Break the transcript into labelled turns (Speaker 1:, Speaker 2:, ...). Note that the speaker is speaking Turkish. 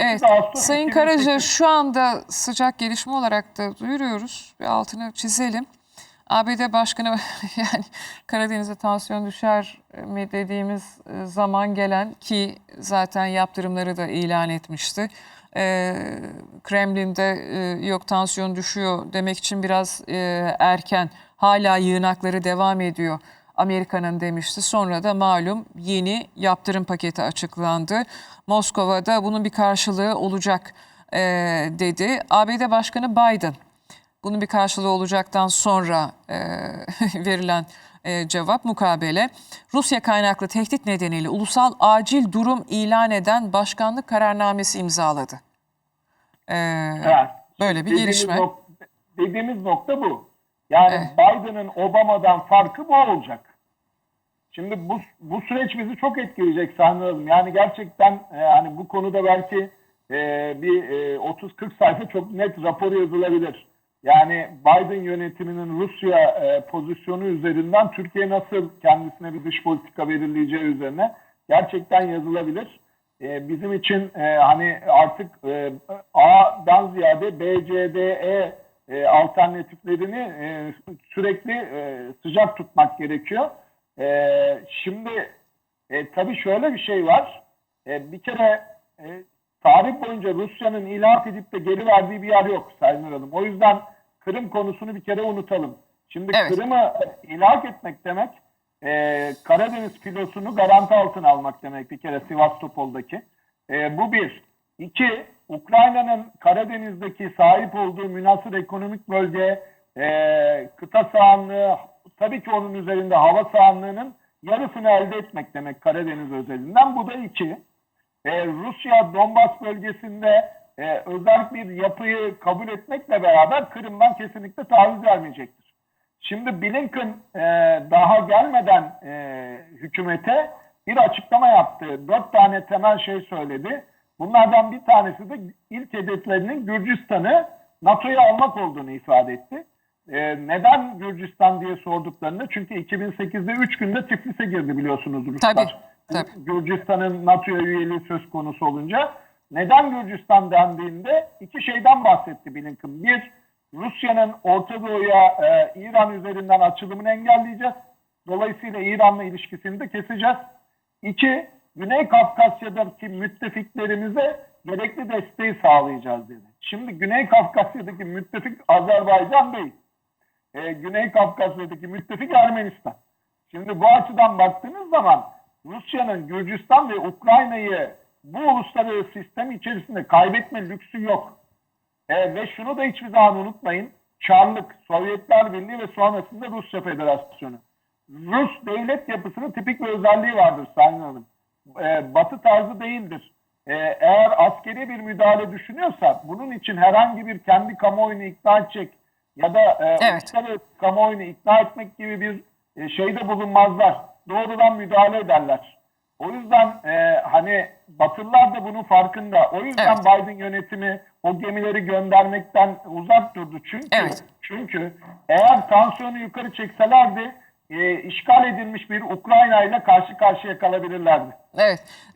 Speaker 1: 8
Speaker 2: Evet,
Speaker 1: Ağustos
Speaker 2: Sayın
Speaker 1: 2008
Speaker 2: Karaca şu anda sıcak gelişme olarak da duyuruyoruz. Bir altını çizelim. ABD Başkanı yani Karadeniz'e tansiyon düşer mi dediğimiz e, zaman gelen ki zaten yaptırımları da ilan etmişti. Ee, Kremlin'de e, yok tansiyon düşüyor demek için biraz e, erken. Hala yığınakları devam ediyor. Amerika'nın demişti. Sonra da malum yeni yaptırım paketi açıklandı. Moskova'da bunun bir karşılığı olacak e, dedi. ABD Başkanı Biden bunun bir karşılığı olacaktan sonra e, verilen e, cevap mukabele. Rusya kaynaklı tehdit nedeniyle ulusal acil durum ilan eden başkanlık kararnamesi imzaladı. E,
Speaker 1: Evet.
Speaker 2: Böyle bir
Speaker 1: Dediğimiz
Speaker 2: gelişme.
Speaker 1: nok- dediğimiz nokta bu. Yani
Speaker 2: Evet.
Speaker 1: Biden'ın Obama'dan farkı bu olacak. Şimdi bu bu süreç bizi çok etkileyecek sanırım. Yani gerçekten e, hani bu konuda belki e, bir e, 30-40 sayfa çok net rapor yazılabilir. Yani Biden yönetiminin Rusya e, pozisyonu üzerinden Türkiye nasıl kendisine bir dış politika belirleyeceği üzerine gerçekten yazılabilir. E, bizim için e, hani artık e, A'dan ziyade B, C, D, E e, alternatiflerini e, sürekli e, sıcak tutmak gerekiyor. E, şimdi e, tabii şöyle bir şey var. E, bir kere e, tarih boyunca Rusya'nın ilan edip de geri verdiği bir yer yok Sayın Hanım. O yüzden Kırım konusunu bir kere unutalım. Şimdi
Speaker 2: Evet.
Speaker 1: Kırım'ı ilhak etmek demek e, Karadeniz filosunu garanti altına almak demek bir kere Sivastopol'daki. E, bu bir. İki, Ukrayna'nın Karadeniz'deki sahip olduğu münasır ekonomik bölge, e, kıta sahanlığı, tabii ki onun üzerinde hava sahanlığının yarısını elde etmek demek Karadeniz özelinden. Bu da iki. E, Rusya Donbas bölgesinde e, özel bir yapıyı kabul etmekle beraber Kırım'dan kesinlikle taviz vermeyecektir. Şimdi Blinken e, daha gelmeden e, hükümete bir açıklama yaptı. Dört tane temel şey söyledi. Bunlardan bir tanesi de ilk hedeflerinin Gürcistan'ı NATO'ya almak olduğunu ifade etti. E, neden Gürcistan diye sorduklarında çünkü 2008'de 3 günde Tiflis'e girdi biliyorsunuz Ruslar.
Speaker 2: Tabii, tabii.
Speaker 1: Gürcistan'ın NATO'ya üyeliği söz konusu olunca neden Gürcistan dendiğinde iki şeyden bahsetti Blinken. Bir, Rusya'nın Orta Doğu'ya e, İran üzerinden açılımını engelleyeceğiz. Dolayısıyla İran'la ilişkisini de keseceğiz. İki, Güney Kafkasya'daki müttefiklerimize gerekli desteği sağlayacağız dedi. Şimdi Güney Kafkasya'daki müttefik Azerbaycan değil. E, Güney Kafkasya'daki müttefik Ermenistan. Şimdi bu açıdan baktığınız zaman Rusya'nın Gürcistan ve Ukrayna'yı bu uluslararası sistem içerisinde kaybetme lüksü yok. E, ve şunu da hiçbir zaman unutmayın. Çarlık, Sovyetler Birliği ve sonrasında Rusya Federasyonu. Rus devlet yapısının tipik bir özelliği vardır Sayın Hanım. E, batı tarzı değildir. E, eğer askeri bir müdahale düşünüyorsa bunun için herhangi bir kendi kamuoyunu ikna edecek ya da e,
Speaker 2: Evet.
Speaker 1: uluslararası kamuoyunu ikna etmek gibi bir e, şeyde bulunmazlar. Doğrudan müdahale ederler. O yüzden e, hani Batılılar da bunun farkında. O yüzden
Speaker 2: Evet.
Speaker 1: Biden yönetimi o gemileri göndermekten uzak durdu. Çünkü
Speaker 2: Evet.
Speaker 1: çünkü eğer tansiyonu yukarı çekselerdi e, işgal edilmiş bir Ukrayna ile karşı karşıya kalabilirlerdi.
Speaker 2: Evet.